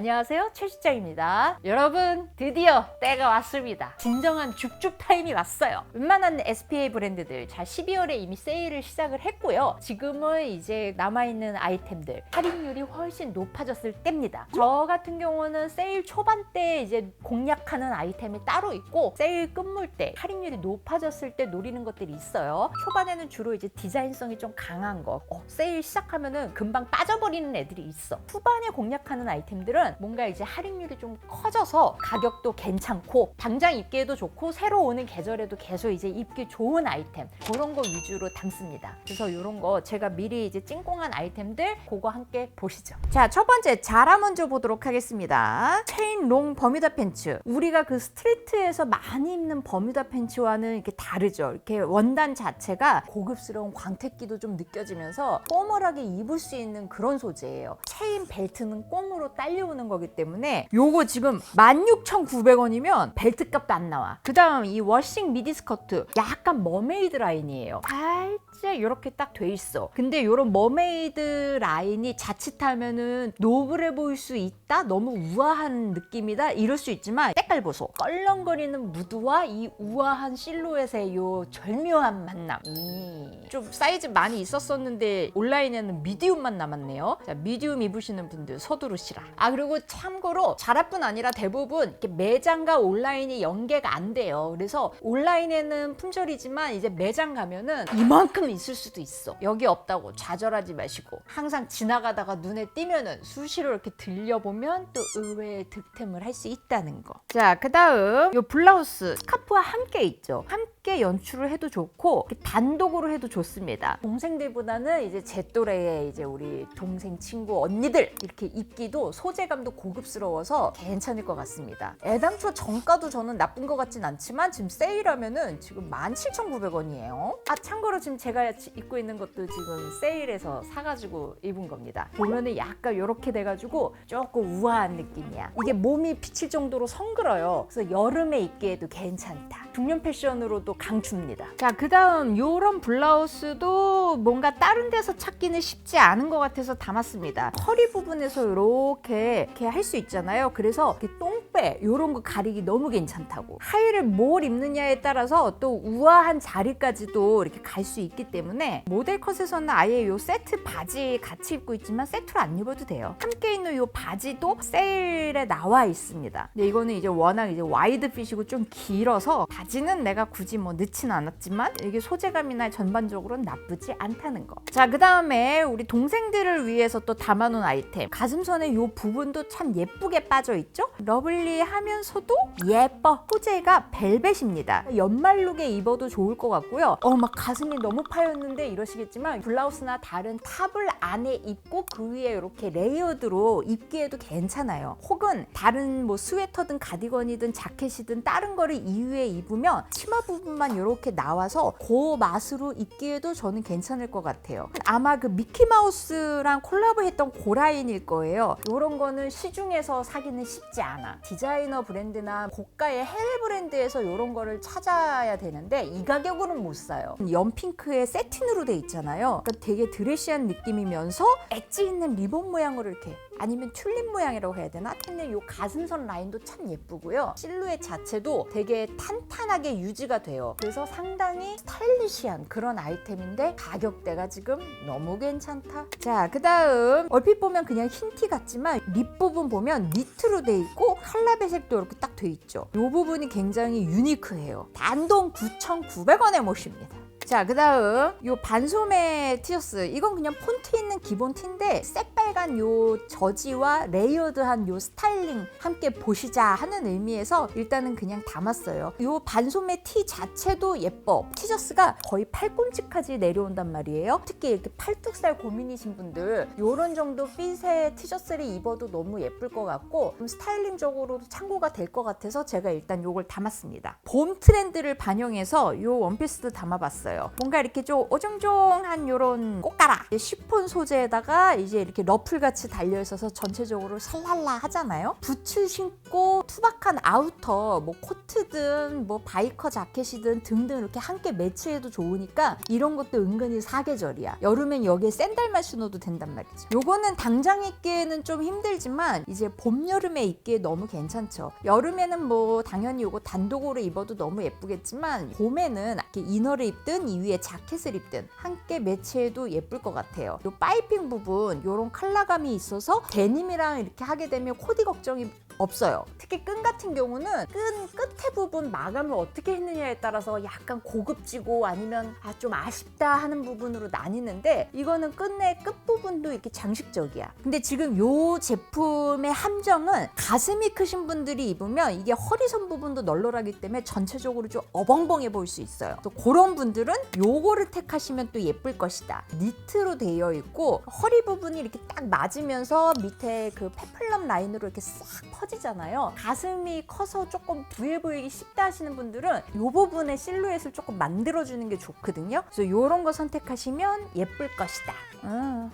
안녕하세요. 최 실장입니다. 여러분, 드디어 때가 왔습니다. 진정한 줍줍 타임이 왔어요. 웬만한 SPA 브랜드들 자 12월에 이미 세일을 시작을 했고요. 지금은 이제 남아있는 아이템들 할인율이 훨씬 높아졌을 때입니다. 저 같은 경우는 세일 초반 때 이제 공략하는 아이템이 따로 있고 세일 끝물 때 할인율이 높아졌을 때 노리는 것들이 있어요. 초반에는 주로 이제 디자인성이 좀 강한 거. 어, 세일 시작하면은 금방 빠져버리는 애들이 있어. 후반에 공략하는 아이템들은 뭔가 이제 할인율이 좀 커져서 가격도 괜찮고 당장 입기에도 좋고 새로 오는 계절에도 계속 이제 입기 좋은 아이템 그런 거 위주로 담습니다. 그래서 이런 거 제가 미리 이제 찐공한 아이템들 그거 함께 보시죠. 자, 첫 번째 자라 먼저 보도록 하겠습니다. 체인 롱 버뮤다 팬츠. 우리가 그 스트리트에서 많이 입는 버뮤다 팬츠와는 이렇게 다르죠. 이렇게 원단 자체가 고급스러운 광택기도 좀 느껴지면서 포멀하게 입을 수 있는 그런 소재예요. 체인 벨트는 꽁으로 딸려오는 거기 때문에 요거 지금 16,900원이면 벨트 값도 안 나와. 그 다음 이 워싱 미디 스커트 약간 머메이드 라인이에요. 살짝 이렇게 딱 돼 있어. 근데 요런 머메이드 라인이 자칫하면은 노블해 보일 수 있다? 너무 우아한 느낌이다? 이럴 수 있지만 색깔 보소. 껄렁거리는 무드와 이 우아한 실루엣의 요 절묘한 만남. 이. 좀 사이즈 많이 있었었는데 온라인에는 미디움만 남았네요. 자, 미디움 입으시는 분들 서두르시라. 아, 그리고 참고로 자라뿐 아니라 대부분 이렇게 매장과 온라인이 연계가 안 돼요. 그래서 온라인에는 품절이지만 이제 매장 가면은 이만큼 있을 수도 있어. 여기 없다고 좌절하지 마시고 항상 지나가다가 눈에 띄면은 수시로 이렇게 들려보면 또 의외의 득템을 할 수 있다는 거. 자, 그 다음 요 블라우스 스카프와 함께 있죠. 함께 연출을 해도 좋고 단독으로 해도 좋습니다. 동생들보다는 이제 제 또래의 이제 우리 동생 친구 언니들 이렇게 입기도 소재감도 고급스러워서 괜찮을 것 같습니다. 애당초 정가도 저는 나쁜 것 같진 않지만 지금 세일하면은 지금 17,900원이에요. 아 참고로 지금 제가 지- 입고 있는 것도 지금 세일해서 사가지고 입은 겁니다. 보면은 약간 이렇게 돼가지고 조금 우아한 느낌이야. 이게 몸이 비칠 정도로 성글어요. 그래서 여름에 입기에도 괜찮다. 중년 패션으로도 강추입니다. 자, 그 다음 요런 블라우스도 뭔가 다른 데서 찾기는 쉽지 않은 것 같아서 담았습니다. 허리 부분에서 이렇게 이렇게 할 수 있잖아요. 그래서 이렇게 똥배 요런 거 가리기 너무 괜찮다고. 하의를 뭘 입느냐에 따라서 또 우아한 자리까지도 이렇게 갈 수 있기 때문에 모델 컷에서는 아예 요 세트 바지 같이 입고 있지만 세트로 안 입어도 돼요. 함께 있는 요 바지도 세일에 나와 있습니다. 근데 이거는 이제 워낙 이제 와이드 핏이고 좀 길어서 바지는 내가 굳이 뭐 넣진 않았지만 이게 소재감이나 전반적으로는 나쁘지 않다는 거. 자, 그 다음에 우리 동생들을 위해서 또 담아놓은 아이템. 가슴선의 요 부분도 참 예쁘게 빠져 있죠? 러블리하면서도 예뻐. 소재가 벨벳입니다. 연말룩에 입어도 좋을 것 같고요. 어, 막 가슴이 너무 파였는데 이러시겠지만 블라우스나 다른 탑을 안에 입고 그 위에 이렇게 레이어드로 입기에도 괜찮아요. 혹은 다른 뭐 스웨터든 가디건이든 자켓이든 다른 거를 이후에 입으면 치마 부분 만 이렇게 나와서 그 맛으로 입기에도 저는 괜찮을 것 같아요. 아마 그 미키마우스랑 콜라보했던 고라인일 거예요. 이런 거는 시중에서 사기는 쉽지 않아. 디자이너 브랜드나 고가의 해외 브랜드에서 이런 거를 찾아야 되는데 이 가격으로는 못 사요. 연핑크의 세틴으로 돼 있잖아요. 그러니까 되게 드레시한 느낌이면서 엣지 있는 리본 모양으로 이렇게 아니면 튤립 모양이라고 해야 되나? 근데 요 가슴선 라인도 참 예쁘고요. 실루엣 자체도 되게 탄탄하게 유지가 돼요. 그래서 상당히 스타일리시한 그런 아이템인데 가격대가 지금 너무 괜찮다. 자, 그 다음 얼핏 보면 그냥 흰 티 같지만 립 부분 보면 니트로 돼 있고 칼라 배색도 이렇게 딱 돼 있죠. 요 부분이 굉장히 유니크해요. 단돈 9,900원에 모십니다. 자, 그 다음 요 반소매 티셔츠 이건 그냥 폰트 있는 기본 티인데 새빨간 요 저지와 레이어드한 요 스타일링 함께 보시자 하는 의미에서 일단은 그냥 담았어요. 요 반소매 티 자체도 예뻐. 티셔츠가 거의 팔꿈치까지 내려온단 말이에요. 특히 이렇게 팔뚝살 고민이신 분들 요런 정도 핏의 티셔츠를 입어도 너무 예쁠 것 같고 좀 스타일링적으로도 참고가 될 것 같아서 제가 일단 요걸 담았습니다. 봄 트렌드를 반영해서 요 원피스도 담아봤어요. 있어요. 뭔가 이렇게 좀 오종종한 요런 꽃가라 시폰 소재에다가 이제 이렇게 러플 같이 달려 있어서 전체적으로 샬랄라 하잖아요. 부츠 신고 투박한 아우터 뭐 코트든 뭐 바이커 자켓이든 등등 이렇게 함께 매치해도 좋으니까 이런 것도 은근히 사계절이야. 여름엔 여기에 샌들만 신어도 된단 말이죠. 요거는 당장 입기에는 좀 힘들지만 이제 봄 여름에 입기에 너무 괜찮죠. 여름에는 뭐 당연히 요거 단독으로 입어도 너무 예쁘겠지만 봄에는 이렇게 이너를 입든 이 위에 자켓을 입든 함께 매치해도 예쁠 것 같아요. 요 파이핑 부분 요런 컬러감이 있어서 데님이랑 이렇게 하게 되면 코디 걱정이 없어요. 특히 끈 같은 경우는 끈 끝에 부분 마감을 어떻게 했느냐에 따라서 약간 고급지고 아니면 아, 좀 아쉽다 하는 부분으로 나뉘는데 이거는 끝내 끝 부분도 이렇게 장식적이야. 근데 지금 요 제품의 함정은 가슴이 크신 분들이 입으면 이게 허리선 부분도 널널하기 때문에 전체적으로 좀 어벙벙해 보일 수 있어요. 또 그런 분들은 요거를 택하시면 또 예쁠 것이다. 니트로 되어 있고 허리 부분이 이렇게 딱 맞으면서 밑에 그 페플럼 라인으로 이렇게 싹 퍼 지잖아요. 가슴이 커서 조금 부해 보이기 쉽다 하시는 분들은 요 부분의 실루엣을 조금 만들어주는 게 좋거든요. 그래서 요런 거 선택하시면 예쁠 것이다. 음.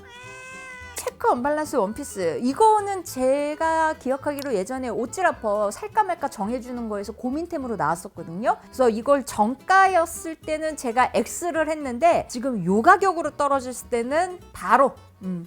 체크 언밸런스 원피스 이거는 제가 기억하기로 예전에 옷지라퍼 살까 말까 정해주는 거에서 고민템으로 나왔었거든요 그래서 이걸 정가였을 때는 제가 X를 했는데 지금 요 가격으로 떨어졌을 때는 바로 음.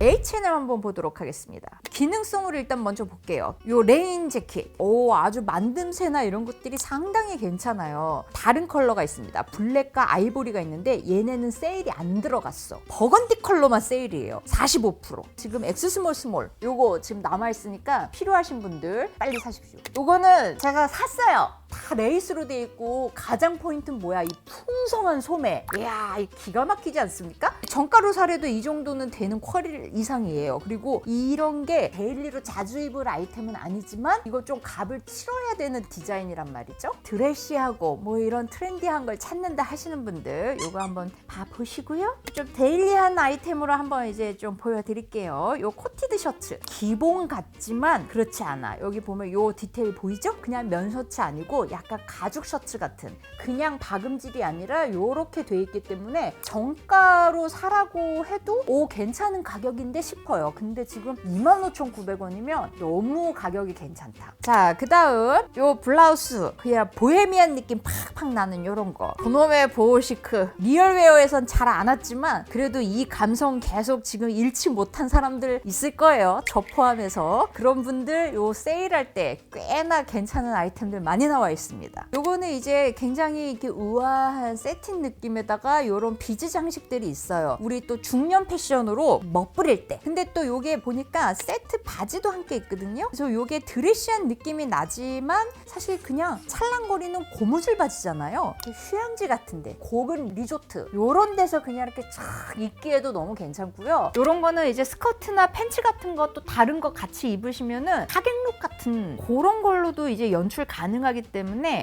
H&M 한번 보도록 하겠습니다. 기능성으로 일단 먼저 볼게요. 요 레인 재킷. 오, 아주 만듦새나 이런 것들이 상당히 괜찮아요. 다른 컬러가 있습니다. 블랙과 아이보리가 있는데 얘네는 세일이 안 들어갔어. 버건디 컬러만 세일이에요. 45%. 지금 엑스 스몰 스몰. 요거 지금 남아 있으니까 필요하신 분들 빨리 사십시오. 요거는 제가 샀어요. 다 레이스로 돼 있고 가장 포인트는 뭐야? 이 풍성한 소매. 이야, 이 기가 막히지 않습니까? 정가로 사려도 이 정도는 되는 퀄 이상이에요. 그리고 이런 게 데일리로 자주 입을 아이템은 아니지만 이거 좀 값을 치러야 되는 디자인이란 말이죠. 드레시하고 뭐 이런 트렌디한 걸 찾는다 하시는 분들 이거 한번 봐보시고요. 좀 데일리한 아이템으로 한번 이제 좀 보여드릴게요. 요 코티드 셔츠 기본 같지만 그렇지 않아. 여기 보면 요 디테일 보이죠? 그냥 면 셔츠 아니고 약간 가죽 셔츠 같은 그냥 박음질이 아니라 요렇게 돼 있기 때문에 정가로 사라고 해도 오 괜찮은 가격인데 싶어요. 근데 지금 25,900원이면 너무 가격이 괜찮다. 자, 그 다음 요 블라우스 그냥 보헤미안 느낌 팍팍 나는 요런 거. 그놈의 보호시크 리얼웨어에선 잘 안 왔지만 그래도 이 감성 계속 지금 잃지 못한 사람들 있을 거예요. 저 포함해서 그런 분들 요 세일할 때 꽤나 괜찮은 아이템들 많이 나와 있습니다. 요거는 이제 굉장히 이렇게 우아한 세틴 느낌에다가 요런 비즈 장식들이 있어요. 우리 또 중년 패션으로 멋부릴 때. 근데 또 요게 보니까 세트 바지도 함께 있거든요. 그래서 요게 드레시한 느낌이 나지만 사실 그냥 찰랑거리는 고무줄 바지잖아요. 그 휴양지 같은데 고급 리조트 요런 데서 그냥 이렇게 촥 입기에도 너무 괜찮고요. 요런 거는 이제 스커트나 팬츠 같은 것도 다른 거 같이 입으시면은 하객룩 같은 그런 걸로도 이제 연출 가능하기 때문에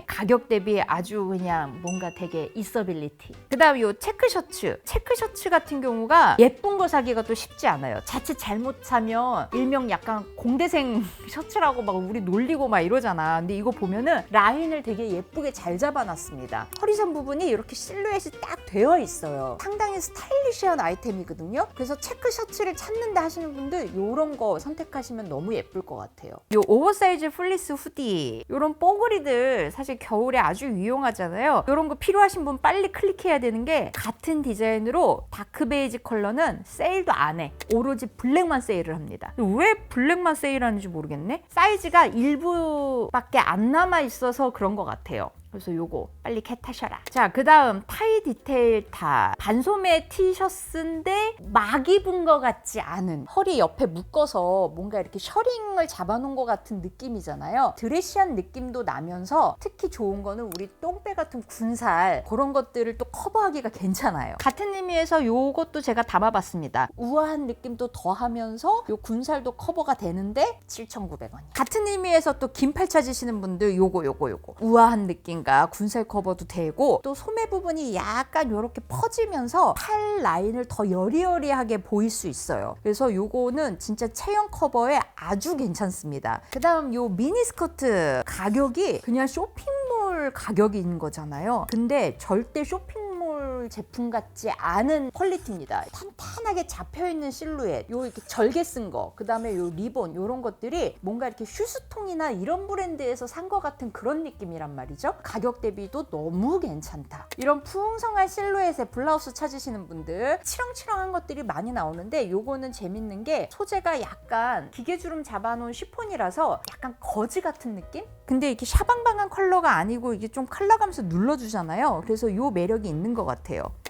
가격 대비 아주 그냥 뭔가 되게 있어빌리티. 그다음 요 체크 셔츠. 체크 셔츠 같은 경우가 예쁜 거 사기가 또 쉽지 않아요. 자칫 잘못 사면 일명 약간 공대생 셔츠라고 막 우리 놀리고 막 이러잖아. 근데 이거 보면은 라인을 되게 예쁘게 잘 잡아놨습니다. 허리선 부분이 이렇게 실루엣이 딱 되어 있어요. 상당히 스타일리시한 아이템이거든요. 그래서 체크 셔츠를 찾는다 하시는 분들 이런 거 선택하시면 너무 예쁠 것 같아요. 요 오버사이즈 플리스 후디 이런 뽀글이들 사실 겨울에 아주 유용하잖아요. 이런 거 필요하신 분 빨리 클릭해야 되는 게 같은 디자인으로 다크 베이지 컬러는 세일도 안 해. 오로지 블랙만 세일을 합니다. 왜 블랙만 세일하는지 모르겠네. 사이즈가 일부밖에 안 남아 있어서 그런 것 같아요. 그래서 요거 빨리 캣하셔라. 자, 그 다음 타이 디테일 타. 반소매 티셔츠인데 막 입은 것 같지 않은 허리 옆에 묶어서 뭔가 이렇게 셔링을 잡아놓은 것 같은 느낌이잖아요. 드레시한 느낌도 나면서 특히 좋은 거는 우리 똥배 같은 군살 그런 것들을 또 커버하기가 괜찮아요. 같은 의미에서 요것도 제가 담아봤습니다. 우아한 느낌도 더하면서 요 군살도 커버가 되는데 7,900원. 같은 의미에서 또 긴팔 찾으시는 분들 요거 요거 요거 우아한 느낌 라인과 군살 커버도 되고 또 소매 부분이 약간 이렇게 퍼지면서 팔 라인을 더 여리여리하게 보일 수 있어요. 그래서 요거는 진짜 체형 커버에 아주 괜찮습니다. 그 다음 요 미니스커트 가격이 그냥 쇼핑몰 가격인 거잖아요. 근데 절대 쇼핑 몰 미니멀 제품 같지 않은 퀄리티입니다. 탄탄하게 잡혀있는 실루엣, 요 이렇게 절개 쓴 거, 그 다음에 요 리본, 요런 것들이 뭔가 이렇게 휴스통이나 이런 브랜드에서 산것 같은 그런 느낌이란 말이죠. 가격 대비도 너무 괜찮다. 이런 풍성한 실루엣의 블라우스 찾으시는 분들, 치렁치렁한 것들이 많이 나오는데 요거는 재밌는 게 소재가 약간 기계주름 잡아놓은 시폰이라서 약간 거지 같은 느낌? 근데 이렇게 샤방방한 컬러가 아니고 이게 좀 컬러감면서 눌러주잖아요. 그래서 요 매력이 있는 것 같아요.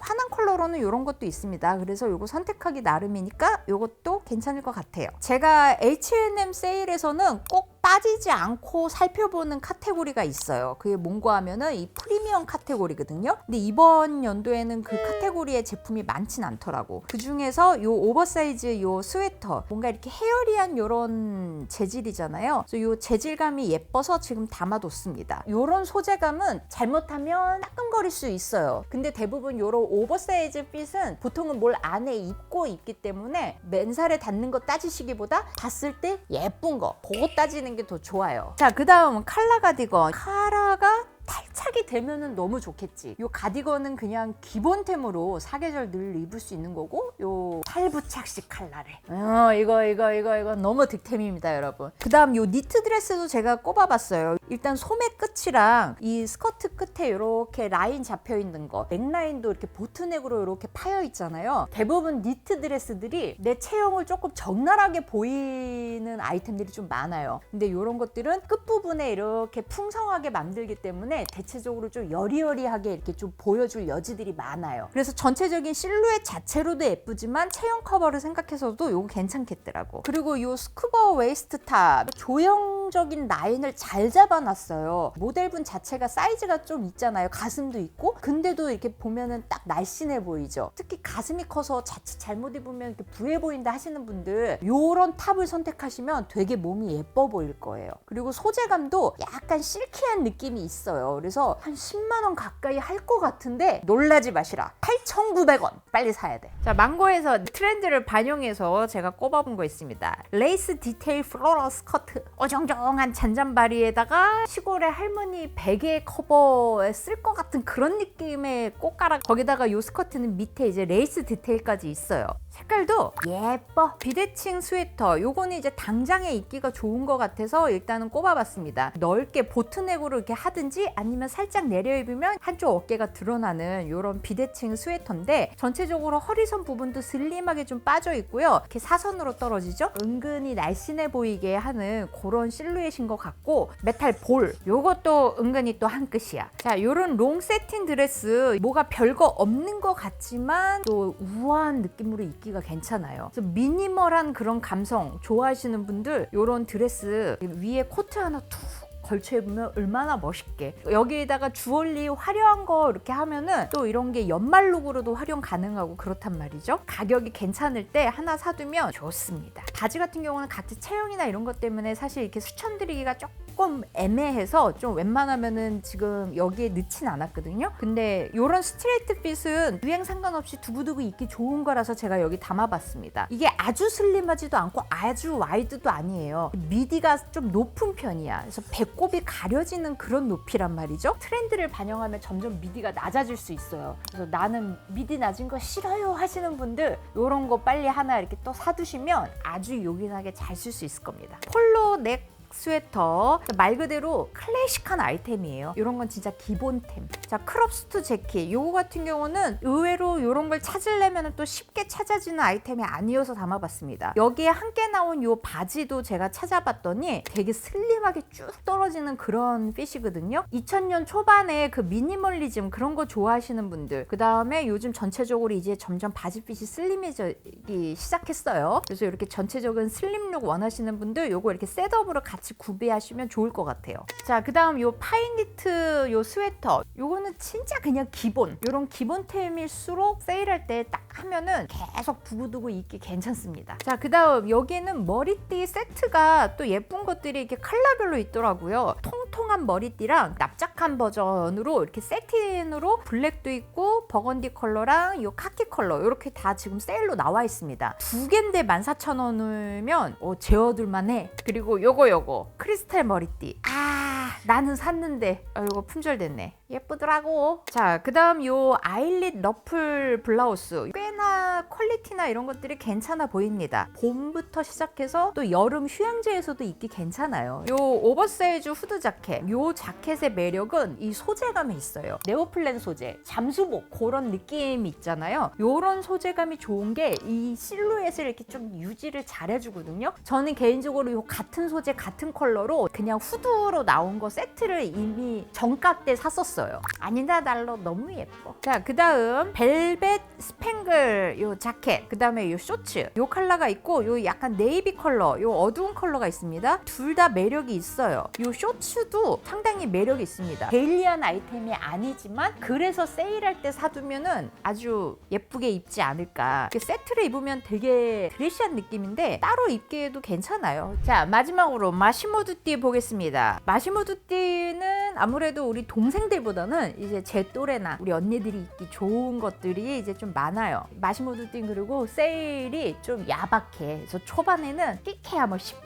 환한 컬러로는 이런 것도 있습니다. 그래서 요거 선택하기 나름이니까 요것도 괜찮을 것 같아요. 제가 H&M 세일에서는 꼭 빠지지 않고 살펴보는 카테고리가 있어요. 그게 뭔가 하면은 이 프리미엄 카테고리거든요. 근데 이번 연도에는 그 카테고리의 제품이 많진 않더라고. 그 중에서 요 오버사이즈 요 스웨터 뭔가 이렇게 헤어리한 요런 재질이잖아요. 그래서 요 재질감이 예뻐서 지금 담아뒀습니다. 요런 소재감은 잘못하면 따끔거릴 수 있어요. 근데 대부분 요런 오버사이즈 핏은 보통은 뭘 안에 입고 입기 때문에 맨살에 닿는 거 따지시기보다 봤을 때 예쁜 거 그거 따지는 게 더 좋아요. 자, 그 다음 은 칼라 가디건. 카라가 탈착이 되면은 너무 좋겠지. 요 가디건은 그냥 기본템으로 사계절 늘 입을 수 있는 거고 요 탈부착식 칼라래. 어, 이거 이거 이거 이거 너무 득템입니다, 여러분. 그다음 요 니트 드레스도 제가 꼽아봤어요. 일단 소매 끝이랑 이 스커트 끝에 이렇게 라인 잡혀 있는 거, 넥라인도 이렇게 보트넥으로 이렇게 파여 있잖아요. 대부분 니트 드레스들이 내 체형을 조금 적나라하게 보이는 아이템들이 좀 많아요. 근데 이런 것들은 끝 부분에 이렇게 풍성하게 만들기 때문에 대체적으로 좀 여리여리하게 이렇게 좀 보여줄 여지들이 많아요. 그래서 전체적인 실루엣 자체로도 예쁘지만 체형 커버를 생각해서도 이거 괜찮겠더라고. 그리고 이 스쿠버 웨이스트 탑 조형적인 라인을 잘 잡아놨어요. 모델분 자체가 사이즈가 좀 있잖아요. 가슴도 있고 근데도 이렇게 보면은 딱 날씬해 보이죠. 특히 가슴이 커서 자칫 잘못 입으면 이렇게 부해 보인다 하시는 분들 이런 탑을 선택하시면 되게 몸이 예뻐 보일 거예요. 그리고 소재감도 약간 실키한 느낌이 있어요. 그래서 한 10만 원 가까이 할 것 같은데 놀라지 마시라. 8,900원 빨리 사야 돼. 자 망고에서 트렌드를 반영해서 제가 꼽아본 거 있습니다. 레이스 디테일 플로럴 스커트 어정정한 잔잔바리에다가 시골의 할머니 베개 커버에 쓸 것 같은 그런 느낌의 꽃가락 거기다가 요 스커트는 밑에 이제 레이스 디테일까지 있어요. 색깔도 예뻐. 비대칭 스웨터. 요거는 이제 당장에 입기가 좋은 것 같아서 일단은 꼽아봤습니다. 넓게 보트넥으로 이렇게 하든지 아니면 살짝 내려 입으면 한쪽 어깨가 드러나는 요런 비대칭 스웨터인데 전체적으로 허리선 부분도 슬림하게 좀 빠져 있고요. 이렇게 사선으로 떨어지죠? 은근히 날씬해 보이게 하는 그런 실루엣인 것 같고 메탈 볼. 요것도 은근히 또한 끗이야. 자 요런 롱 세팅 드레스 뭐가 별거 없는 것 같지만 또 우아한 느낌으로 입기 입기가 괜찮아요. 그래서 미니멀한 그런 감성 좋아하시는 분들 이런 드레스 위에 코트 하나 툭 걸쳐 입으면 얼마나 멋있게. 여기에다가 주얼리 화려한 거 이렇게 하면은 또 이런 게 연말 룩으로도 활용 가능하고 그렇단 말이죠. 가격이 괜찮을 때 하나 사두면 좋습니다. 바지 같은 경우는 각자 체형이나 이런 것 때문에 사실 이렇게 추천드리기가 조금 애매해서 좀 웬만하면은 지금 여기에 넣진 않았거든요 근데 이런 스트레이트 핏은 유행 상관없이 두고두고 입기 좋은 거라서 제가 여기 담아봤습니다 이게 아주 슬림하지도 않고 아주 와이드도 아니에요 미디가 좀 높은 편이야 그래서 배꼽이 가려지는 그런 높이란 말이죠. 트렌드를 반영하면 점점 미디가 낮아질 수 있어요. 그래서 나는 미디 낮은 거 싫어요 하시는 분들 이런 거 빨리 하나 이렇게 또 사두시면 아주 요긴하게 잘 쓸 수 있을 겁니다. 폴로 넥 스웨터 말 그대로 클래식한 아이템이에요. 이런 건 진짜 기본템. 자 크롭스트 재킷. 요거 같은 경우는 의외로 이런 걸 찾으려면 또 쉽게 찾아지는 아이템이 아니어서 담아봤습니다. 여기에 함께 나온 요 바지도 제가 찾아봤더니 되게 슬림하게 쭉 떨어지는 그런 핏이거든요. 2000년 초반에 그 미니멀리즘 그런 거 좋아하시는 분들 그 다음에 요즘 전체적으로 이제 점점 바지 핏이 슬림해지기 시작했어요. 그래서 이렇게 전체적인 슬림룩 원하시는 분들 요거 이렇게 셋업으로 같이 구비하시면 좋을 것 같아요. 자, 그 다음 요 파인니트 요 스웨터. 요거는 진짜 그냥 기본. 요런 기본템일수록 세일할 때 딱 하면은 계속 두고두고 입기 괜찮습니다. 자, 그 다음 여기는 머리띠 세트가 또 예쁜 것들이 이렇게 컬러별로 있더라고요. 통 통한 머리띠랑 납작한 버전으로 이렇게 세팅으로 블랙도 있고 버건디 컬러랑 요 카키 컬러 이렇게 다 지금 세일로 나와 있습니다. 두 개인데 14,000원이면 어, 재워둘만 해. 그리고 요거 요거 크리스탈 머리띠. 아 나는 샀는데 아, 이거 품절됐네. 예쁘더라고. 자, 그 다음 요 아일릿 러플 블라우스. 꽤나 퀄리티나 이런 것들이 괜찮아 보입니다. 봄부터 시작해서 또 여름 휴양지에서도 입기 괜찮아요. 요 오버사이즈 후드 자켓. 요 자켓의 매력은 이 소재감에 있어요. 네오플랜 소재, 잠수복 그런 느낌이 있잖아요. 요런 소재감이 좋은 게 이 실루엣을 이렇게 좀 유지를 잘 해주거든요. 저는 개인적으로 요 같은 소재, 같은 컬러로 그냥 후드로 나온 거 세트를 이미 정가 때 샀었어요. 아니다 달러 너무 예뻐. 자, 그 다음 벨벳 스팽글 요 자켓, 그 다음에 요 쇼츠, 요 컬러가 있고 요 약간 네이비 컬러, 요 어두운 컬러가 있습니다. 둘 다 매력이 있어요. 요 쇼츠도 상당히 매력이 있습니다. 데일리한 아이템이 아니지만 그래서 세일할 때 사두면은 아주 예쁘게 입지 않을까. 세트를 입으면 되게 드레시한 느낌인데 따로 입기에도 괜찮아요. 자, 마지막으로 마시모두띠 보겠습니다. 마시모두띠는 아무래도 우리 동생들 보다는 이제 제 또래나 우리 언니들이 입기 좋은 것들이 이제 좀 많아요. 마시모두띠 그리고 세일이 좀 야박해. 그래서 초반에는 끼케야 뭐 10%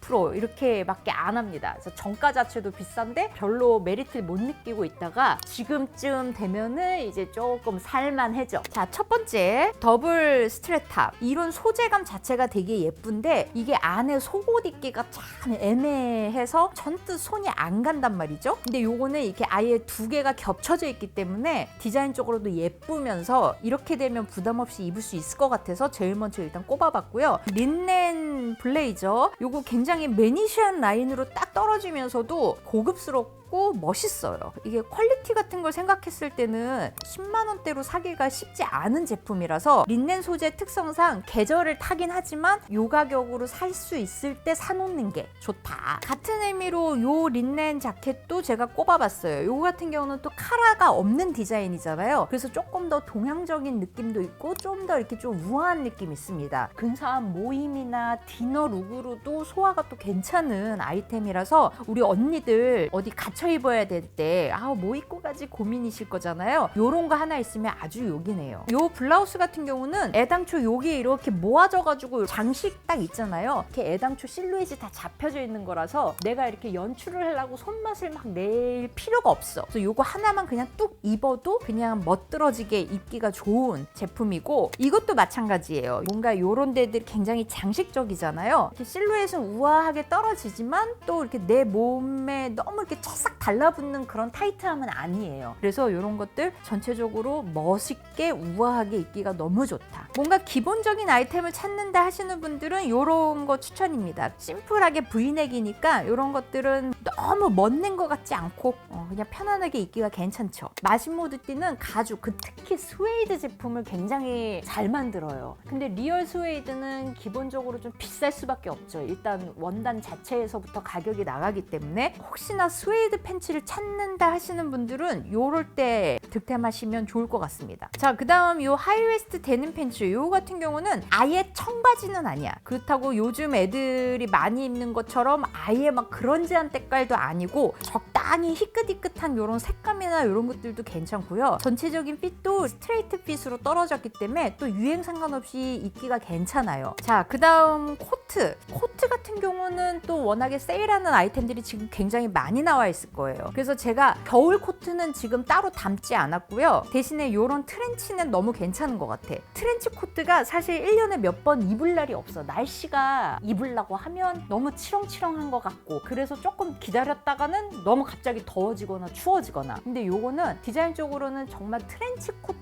20% 이렇게밖에 안 합니다. 그래서 정가 자체도 비싼데 별로 메리트를 못 느끼고 있다가 지금쯤 되면은 이제 조금 살만해져. 자, 첫 번째 더블 스트랩탑. 이런 소재감 자체가 되게 예쁜데 이게 안에 속옷 입기가 참 애매해서 전뜻 손이 안 간단 말이죠. 근데 요거는 이렇게 아예 두 개가 겹쳐져 있기 때문에 디자인적으로도 예쁘면서 이렇게 되면 부담 없이 입을 수 있을 것 같아서 제일 먼저 일단 꼽아봤고요. 린넨 블레이저. 요거 굉장히 매니시한 라인으로 딱 떨어지면서도 고급스럽고 멋있어요. 이게 퀄리티 같은 걸 생각했을 때는 10만 원대로 사기가 쉽지 않은 제품이라서 린넨 소재 특성상 계절을 타긴 하지만 요 가격으로 살 수 있을 때 사놓는 게 좋다. 같은 의미로 요 린넨 자켓도 제가 꼽아봤어요. 요거 같은 경우는 또 카라가 없는 디자인이잖아요. 그래서 조금 더 동양적인 느낌도 있고 좀 더 이렇게 좀 우아한 느낌이 있습니다. 근사한 모임이나 디너 룩으로도 소화가 또 괜찮은 아이템이라서 우리 언니들 어디 갇혀 입어야 될 때 아 뭐 입고 가지 고민이실 거잖아요. 요런 거 하나 있으면 아주 욕이네요. 요 블라우스 같은 경우는 애당초 여기 이렇게 모아져가지고 장식 딱 있잖아요. 이렇게 애당초 실루엣이 다 잡혀져 있는 거라서 내가 이렇게 연출을 하려고 손맛을 막 낼 필요가 없어. 그래서 요거 하나만 그냥 뚝 입어도 그냥 멋들어지게 입기가 좋은 제품이고 이것도 마찬가지예요. 뭔가 요런 데들이 굉장히 장식적이잖아요. 이렇게 실루엣은 우아하게 떨어지지만 또 이렇게 내 몸에 너무 이렇게 찰싹 달라붙는 그런 타이트함은 아니에요. 그래서 이런 것들 전체적으로 멋있게 우아하게 입기가 너무 좋다. 뭔가 기본적인 아이템을 찾는다 하시는 분들은 이런 거 추천입니다. 심플하게 브이넥이니까 이런 것들은 너무 멋낸 것 같지 않고 어, 그냥 편안하게 입기가 괜찮죠. 마신모드 띠는 가죽, 그 특히 스웨이드 제품을 굉장히 잘 만들어요. 근데 리얼 스웨이드는 기본적으로 좀 비쌀 수밖에 없죠. 일단 원단 자체에서부터 가격이 나가기 때문에 혹시나 스웨이드 팬츠를 찾는다 하시는 분들은 요럴 때 득템하시면 좋을 것 같습니다. 자, 그 다음 요 하이웨스트 데님 팬츠 요 같은 경우는 아예 청바지는 아니야. 그렇다고 요즘 애들이 많이 입는 것처럼 아예 막 그런지한 때깔도 아니고 적당히 희끗희끗한 요런 색감이나 요런 것들도 괜찮고요. 전체적인 핏도 스트레이트 핏으로 떨어졌기 때문에 또 유행 상관없이 입기가 괜찮아요. 자, 그 다음 코트. 코트 같은 경우는 또 워낙에 세일하는 아이템들이 지금 굉장히 많이 나와 있을 거예요. 그래서 제가 겨울 코트는 지금 따로 담지 않았고요. 대신에 이런 트렌치는 너무 괜찮은 것 같아. 트렌치 코트가 사실 1년에 몇 번 입을 날이 없어. 날씨가 입으려고 하면 너무 치렁치렁한 것 같고 그래서 조금 기다렸다가는 너무 갑자기 더워지거나 추워지거나 근데 요거는 디자인적으로는 정말 트렌치 코트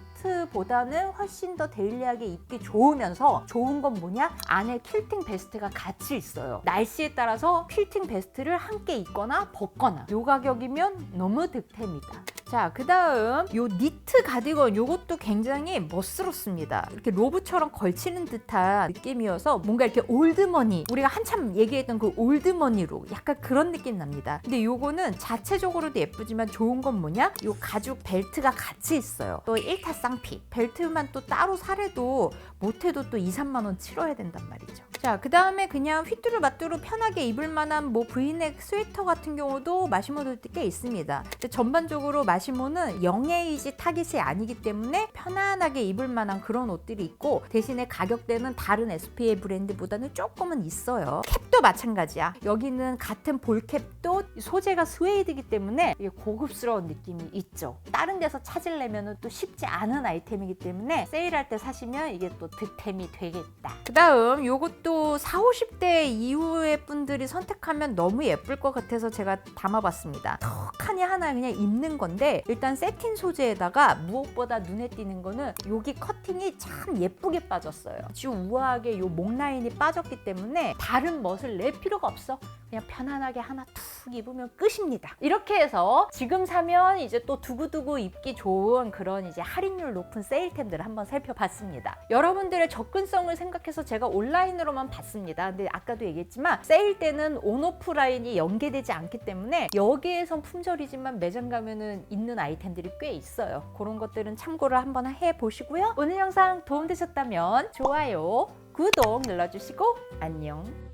보다는 훨씬 더 데일리하게 입기 좋으면서 좋은 건 뭐냐? 안에 킬팅 베스트가 같이 있어요. 날씨에 따라서 킬팅 베스트를 함께 입거나 벗거나 요 가격이면 너무 득템이다. 자, 그 다음 요 니트 가디건 요것도 굉장히 멋스럽습니다. 이렇게 로브처럼 걸치는 듯한 느낌이어서 뭔가 이렇게 올드머니 우리가 한참 얘기했던 그 올드머니로 약간 그런 느낌 납니다. 근데 요거는 자체적으로도 예쁘지만 좋은 건 뭐냐? 요 가죽 벨트가 같이 있어요. 또 1타 쌍피 벨트만 또 따로 사래도 못해도 또 2, 3만 원 치러야 된단 말이죠. 자, 그 다음에 그냥 휘뚜루마뚜루 편하게 입을 만한 뭐 브이넥 스웨터 같은 경우도 마시모들 꽤 있습니다. 근데 전반적으로 마시 모는 영에이지 타깃이 아니기 때문에 편안하게 입을 만한 그런 옷들이 있고 대신에 가격대는 다른 SPA 브랜드보다는 조금은 있어요. 캡도 마찬가지야. 여기는 같은 볼캡도 소재가 스웨이드이기 때문에 고급스러운 느낌이 있죠. 다른 데서 찾으려면 또 쉽지 않은 아이템이기 때문에 세일할 때 사시면 이게 또 득템이 되겠다. 그 다음 요것도 4, 50대 이후의 분들이 선택하면 너무 예쁠 것 같아서 제가 담아봤습니다. 턱하니 하나 그냥 입는 건데 일단 세틴 소재에다가 무엇보다 눈에 띄는 거는 여기 커팅이 참 예쁘게 빠졌어요. 아주 우아하게 요 목 라인이 빠졌기 때문에 다른 멋을 낼 필요가 없어. 그냥 편안하게 하나 툭 입으면 끝입니다. 이렇게 해서 지금 사면 이제 또 두고두고 입기 좋은 그런 이제 할인율 높은 세일템들을 한번 살펴봤습니다. 여러분들의 접근성을 생각해서 제가 온라인으로만 봤습니다. 근데 아까도 얘기했지만 세일 때는 온오프라인이 연계되지 않기 때문에 여기에선 품절이지만 매장 가면은 있는 아이템들이 꽤 있어요. 그런 것들은 참고를 한번 해 보시고요. 오늘 영상 도움되셨다면 좋아요, 구독 눌러주시고 안녕.